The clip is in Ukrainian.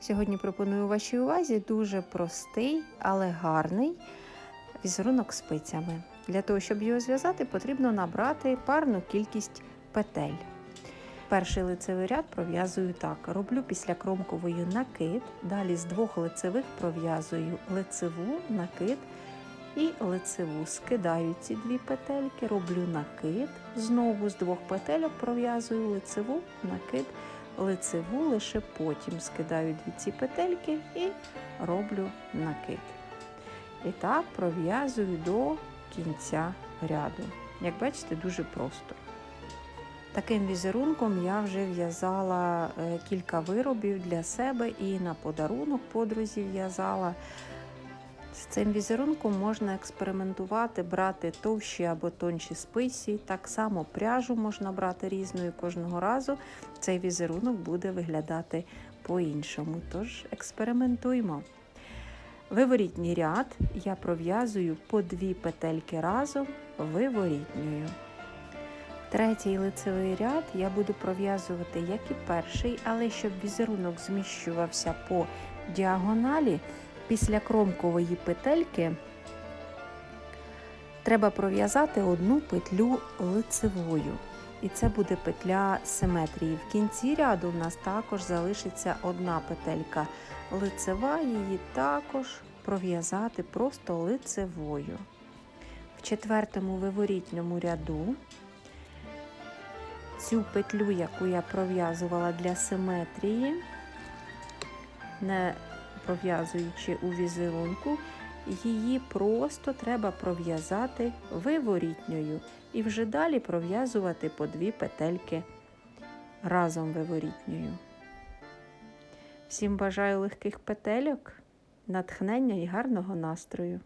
Сьогодні пропоную вашій увазі дуже простий, але гарний візерунок спицями. Для того, щоб його зв'язати, потрібно набрати парну кількість петель. Перший лицевий ряд пров'язую так. Роблю після кромкової накид, далі з двох лицевих пров'язую лицеву, накид і лицеву. Скидаю ці дві петельки, роблю накид, знову з двох петельок пров'язую лицеву, накид, лицеву, лише потім скидаю дві ці петельки і роблю накид. І так пров'язую до кінця ряду. Як бачите, дуже просто. Таким візерунком я вже в'язала е, кілька виробів для себе і на подарунок подрузі в'язала. З цим візерунком можна експериментувати, брати товщі або тонші спиці. Так само пряжу можна брати різною кожного разу. Цей візерунок буде виглядати по-іншому. Тож експериментуємо. Виворітній ряд я пров'язую по дві петельки разом виворітньою. Третій лицевий ряд я буду пров'язувати як і перший, але щоб візерунок зміщувався по діагоналі, після кромкової петельки треба пров'язати одну петлю лицевою. І це буде петля симетрії. В кінці ряду в нас також залишиться одна петелька лицева, її також пров'язати просто лицевою. В четвертому виворітньому ряду цю петлю, яку я пров'язувала для симетрії, пров'язуючи у візерунку, її просто треба пров'язати виворітньою і вже далі пров'язувати по дві петельки разом виворітньою. Всім бажаю легких петельок, натхнення і гарного настрою!